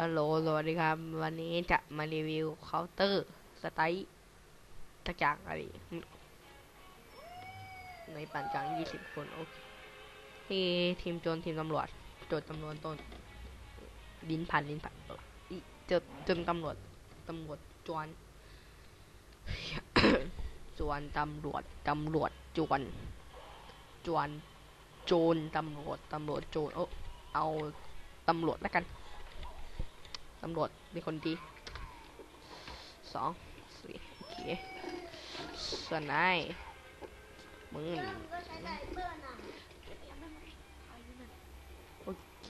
ฮัลโหลสวัสดีครับ วันนี้จะมารีวิวเคาน์เตอร์สไตล์ตะจางอะไร ในปานกลาง20คน โอเคที่ทีมโจรทีมตำรวจโจรตำรวจต้นลิ้นพันลิ้นพันเอออีโจรโจรตำรวจตำรวจจวนจวนตำรวจตำรวจจวนจวนโจรตำรวจตำรวจโจรเออเอาตำรวจแล้วกัน ตำรวจเป็นคนดีสองสี่โอเคส่วนนายมึงโอเค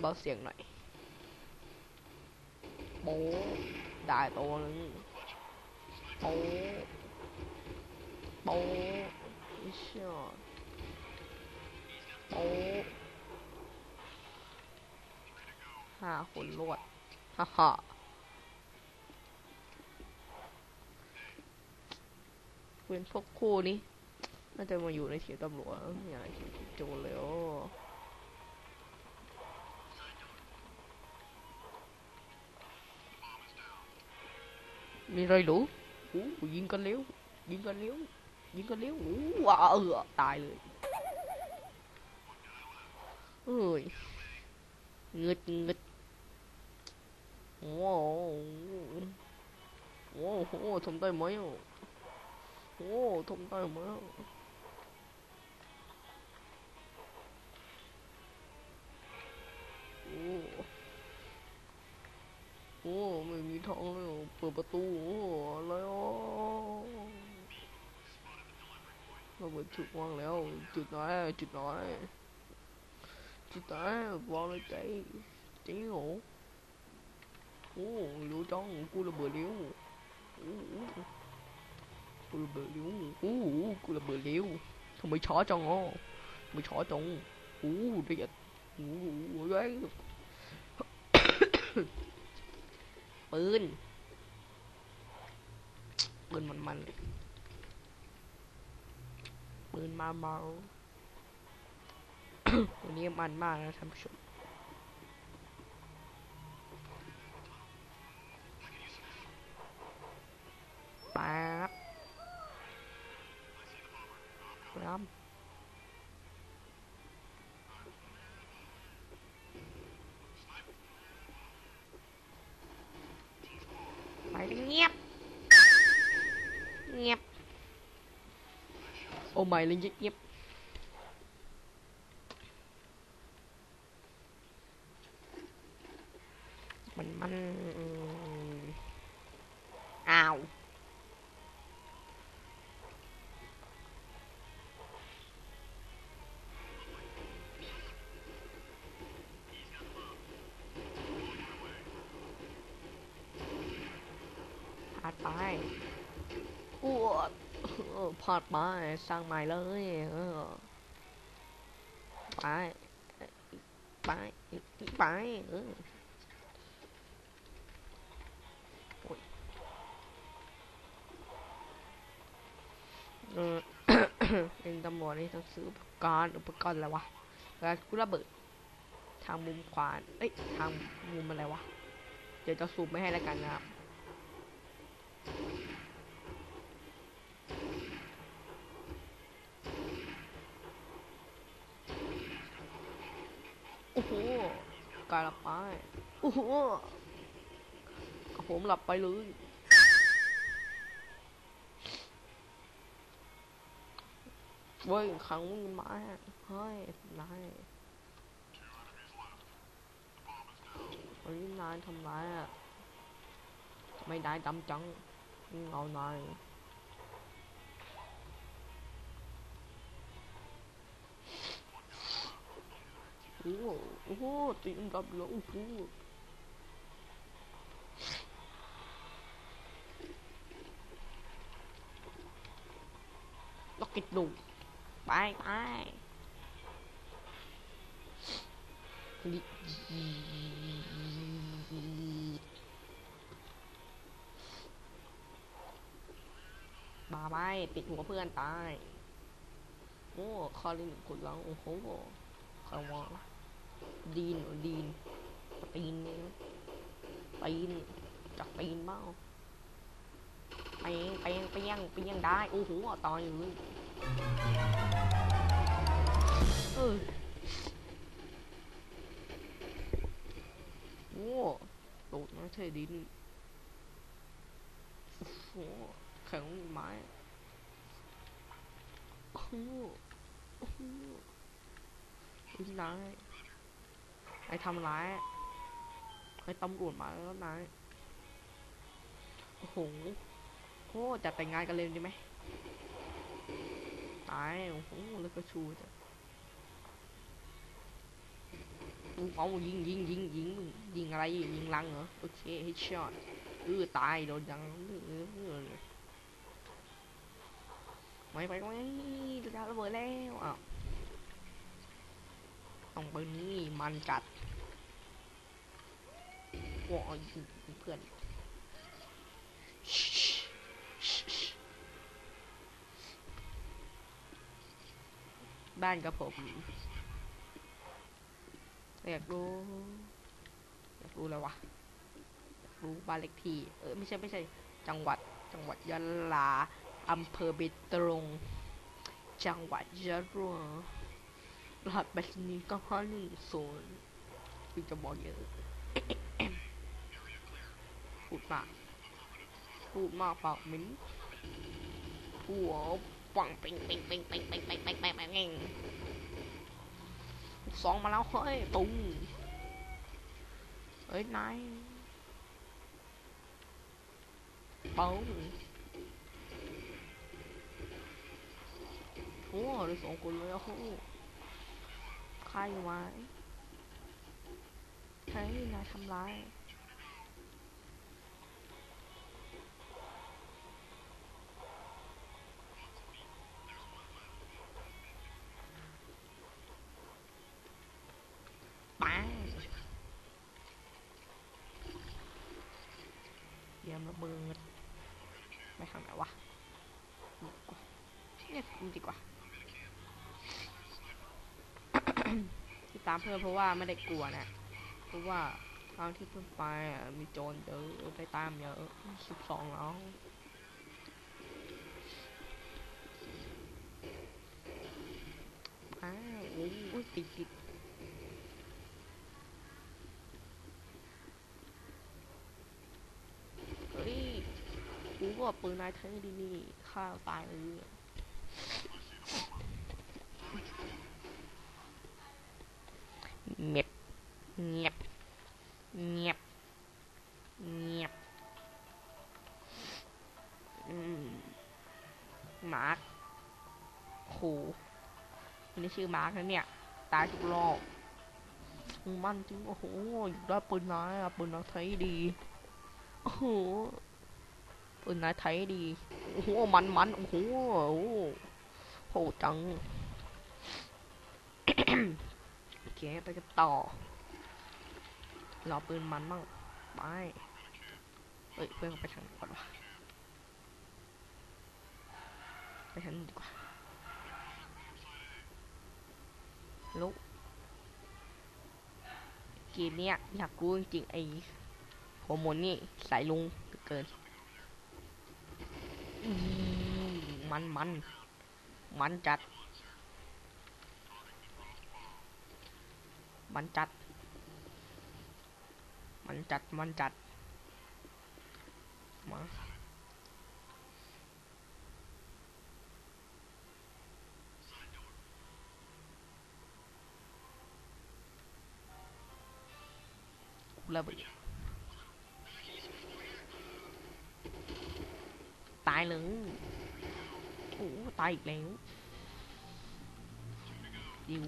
เบาเสียงหน่อยโป๊ได้ตัวนึงโป๊โป๊ะไม่เชื่อโป๊ ห้าคนรวดฮ่าฮ่าเป็นพวกคู่นี้น่าจะมาอยู่ในทีมตำรวจอย่าทีมโจรเลยโอ้มีอะไรหรืออู้ยิงกันเร็ว ยิงกันเร็ว ยิงกันเร็วอู้ว้าเออตายเลยเอ้ย งึดงึดโอ้โหโอ้โหทำได้ไหมอะโอ้ทำได้ไหมอะโอ้โอ้ไม่มีทางเลยอะเปิดประตูโอ้อะไรอะเราเปิดจุดวางแล้ว จุดนจุดไหนจุดนวางเลย ใจจริงเหรอโอ้รู้จังกูระเบิดเร็วโอ้กูระเบิดเร็วโอ้กูระเบิดเร็วทำไมช้าจังอะทำไมช้าจังโอ้เด็ดโอ้ยปืนปืนมันมันๆเลยปืนมาเมา วันนี้มันมากนะท่านผู้ชมป๊บครับไปเงียบ เงียบ โอ้ไม่เลยเงียบ ไปอวดเออพลาดไปสร้างใหม่เลยไปไปไปเออเออเป็นตำรวจนี่ต้องซื้ออุปกรณ์อุปกรณ์อะไรวะแล้วกูระเบิด ทางมุมขวาเอ้ย ทางมุมอะไรวะ เดี๋ยวจะซูมไม่ให้แล้วกันนะครับ โอ้โห กายหลับไปโอ้โหผมหลับไปเลยเว้ยขังมึงมาเฮ้ยนายเฮ้ยนายทำไรอะทำไม่ได้ดำจังเงานาย หโอ้โหตีนดับแล้วโอ้โหล็อกเก็ตดูไปไปบาไปปิดหัวเพื่อนตาย โอ้ คอลินขุดลังโอ้โหใครวะ ดีนดีนตีนนี่ยตีนจับตีนเบ้าเปียงเปียงเปียงเปียงได้โอ้โหตายเลยเออโอ้โดดนะเทดินโอ้โหแข็งไม้โอ้โหโอ้โหไอ้ ทำร้ายไอ้ตำรวจมาแล้วนายโอ้โหโอ้จัดแต่งงานกันเลยดีไหมตายโอ้โหแล้วก็ชูจ้ะอู้เอายิงยิงยิงยิงยิงอะไรยิงลังเหรอ โอเคเฮดช็อตเออตายโดนยังเออเออไม่ไปไม่จะระเบิดแล้วอ้าวต้องปืนนี้ มันจัดว้าวยิงเพื่อนบ้านกับผม อยากรู้อยากรู้แล้ววะอยากรู้บ้านเล็กที่ เออไม่ใช่ไม่ใช่ จังหวัด จังหวัดยะลาอำเภอเบตรง จังหวัดยะลา รหัสไปรษณีย์เก้าห้าหนึ่งศูนย์พี่จะบอกเยอะพูดมากพูดมากเปล่ามิ้นหัวปังปิงปิงปิงปิงปิงปิงปิงปิงปิงสองมาแล้วเฮ้ยตุ้งเอ้ยนายเป้าโอ้ได้สองคนเลยโอ้โห ใครอยู่ไหมใครนายทำร้ายปังเยี่ยมระเบิดไปทางไหนวะ เนี่ยจริงกว่า ที่ตามเพื่อนเพราะว่าไม่ได้กลัวนะเพราะว่าทางที่เพื่อนไปอะมีโจรเยอะไปตามเยอะสิบสองแล้วอ้าวโอ้ยติดติดเฮ้ยกูก็ปืนนายเท่ดีนี่ฆ่าตายเลย เงียบเงียบเงียบเงียบมาร์คโหอันนี่ชื่อมาร์คนะเนี่ย ตายทุกรอบมันจริง โอ้โหอยู่ได้ปืนนายอะปืนนายไทยดี โอ้โหปืนนายไทยดี โอ้โห มันมันโอ้โหโหจัง ไปกันต่อ รอปืนมันบ้างไปเฮ้ยเพื่อนไปทางก่อนวะไปทางนู้ดีกว่าลุกเกมเนี้ยอยากรู้จริงๆไอ้หัวหมุนนี่สายลุงเหลือเกินมันมันมันจัด มันจัด มันจัด มันจัด มาระเบิดตายเลยโอ้ตายอีกแล้วดิว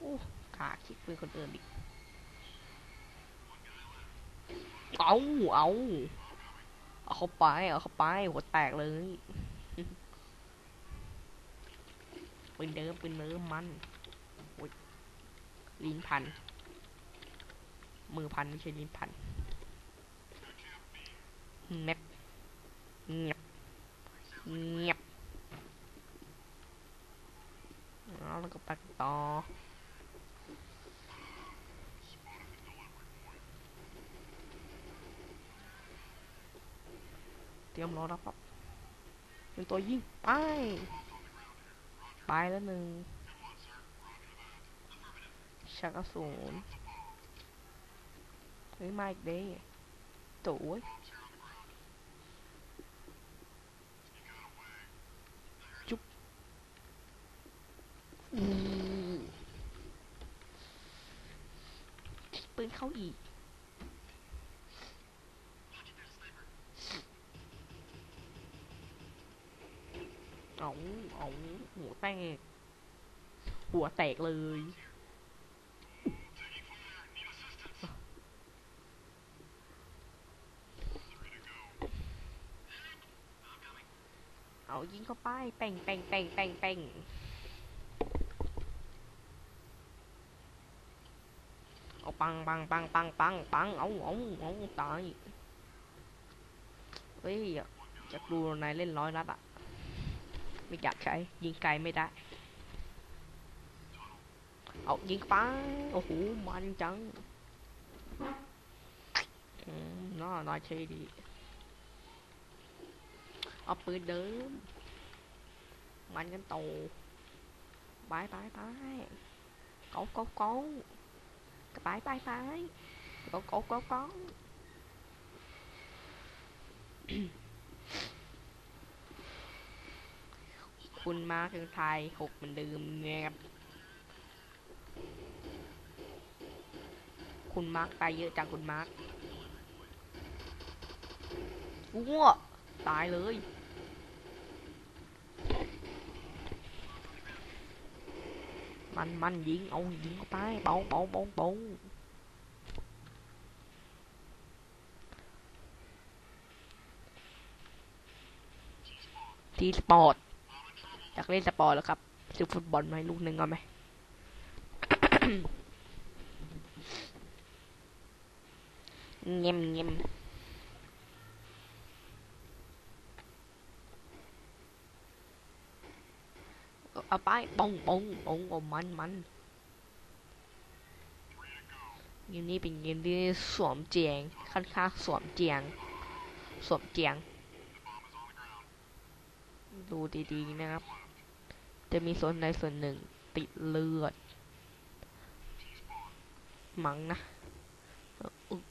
อ้ขาคิดเป็นคนอื่นดิเอาเอาเอาเข้าไป เอาเข้าไป หัวแตกเลยปืนเดิมปืนเดิมมันโอ้ยลิ้นพัน มือพันไม่ใช่ลิ้นพันเงียบเงียบเงียบแล้วก็ไปกันต่อ เตรียมรอรับครับเป็นตัวยิงไป ไปแล้วหนึ่งชักกระสุนเฮ้ยมาอีกเด้ตัวเว้ยจุ๊บอือปืนเข้าอีก เอาเอาหัวแตก หัวแตกเลย เอายิงเข้าไปเป่งเป่งเป่งเป่งเป่งเอาปังปังปังปังปังปังเอาเอาเอาตายเฮ้ยอยากดูนายเล่นร้อยนัดอะ ไม่อยากใช้ ยิงไกลไม่ได้ เอายิงไป โอ้โห มันจังอืมน่าน่าใช่ดี เอาปืนเดิม มันกันโตไปไปไปเกาเกาเกาไปไปไปเกาเกาเกาเก คุณมาร์คถึงไทยหกเหมือนเดิมเนี่ยครับคุณมาร์คตายเยอะจังคุณมาร์คว้าตายเลยมันมันยิงเอายิงเข้าไปเบาเบาเบาเบาทีสปอร์ต อยากเล่นสปอร์ตแล้วครับซื้อฟุตบอลมาให้ลูกหนึ่งเอาไหมเงียมเงียมเอาไปปองปองปองโอ้มันมันเกมนี้เป็นเกมที่สวมเจียงค่อนข้างสวมเจียง สวมเจียง ดูดีๆนะครับ จะมีส่วนใดส่วนหนึ่งติดเลือด มั้งนะเอออึ๊ก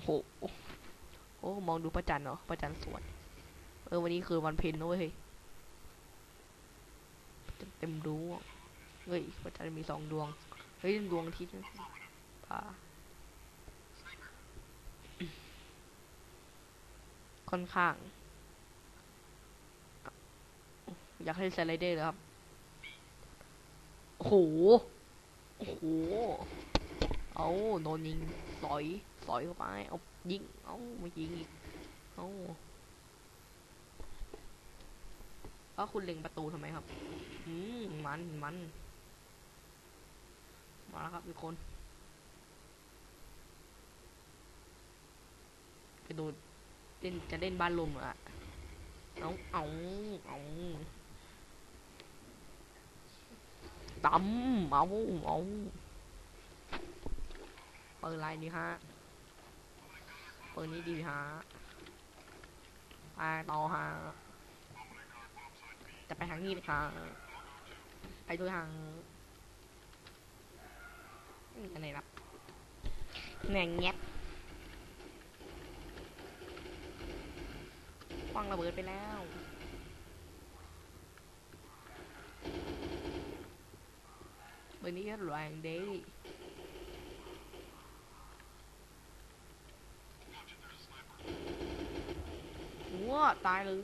โหโอ้มองดูพระจันเหรอพระจันสวยเออวันนี้คือวันเพ็ญนะเว้ยเต็มดวงเฮ้ยพระจันทร์มีสองดวง เฮ้ยดวงอาทิตย์ป่าค่อนข้าง อยากให้สไลเดอร์เลยครับโหโหเอาโดนยิงสอยสอยเข้าไปเอายิงเอามายิงอีกเอาแล้วคุณเล็งประตูทำไมครับ อืมมันมันมาแล้วครับทุกคนกระดดเล่นจะเล่นบ้านลมออะเอาเอาเอา ตำเอาเอาเปิดไลน์ดีฮะเปิดนี้ดีฮะไปต่อฮะจะไปทางนี้เลยค่ะไปด้วยทางอะไรล่ะแหน่งแงบควางระเบิดไปแล้วันนี้ก็แรงเด้ว้าตายเลย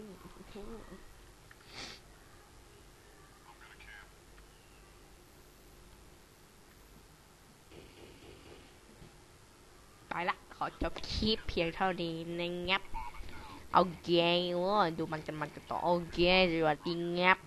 ไปละขอจบคลิปเพียงเท่านี้นะงับ เอาเกย์ว้าดูมันกันมันกันต่อ โอเคสวัสดีงับ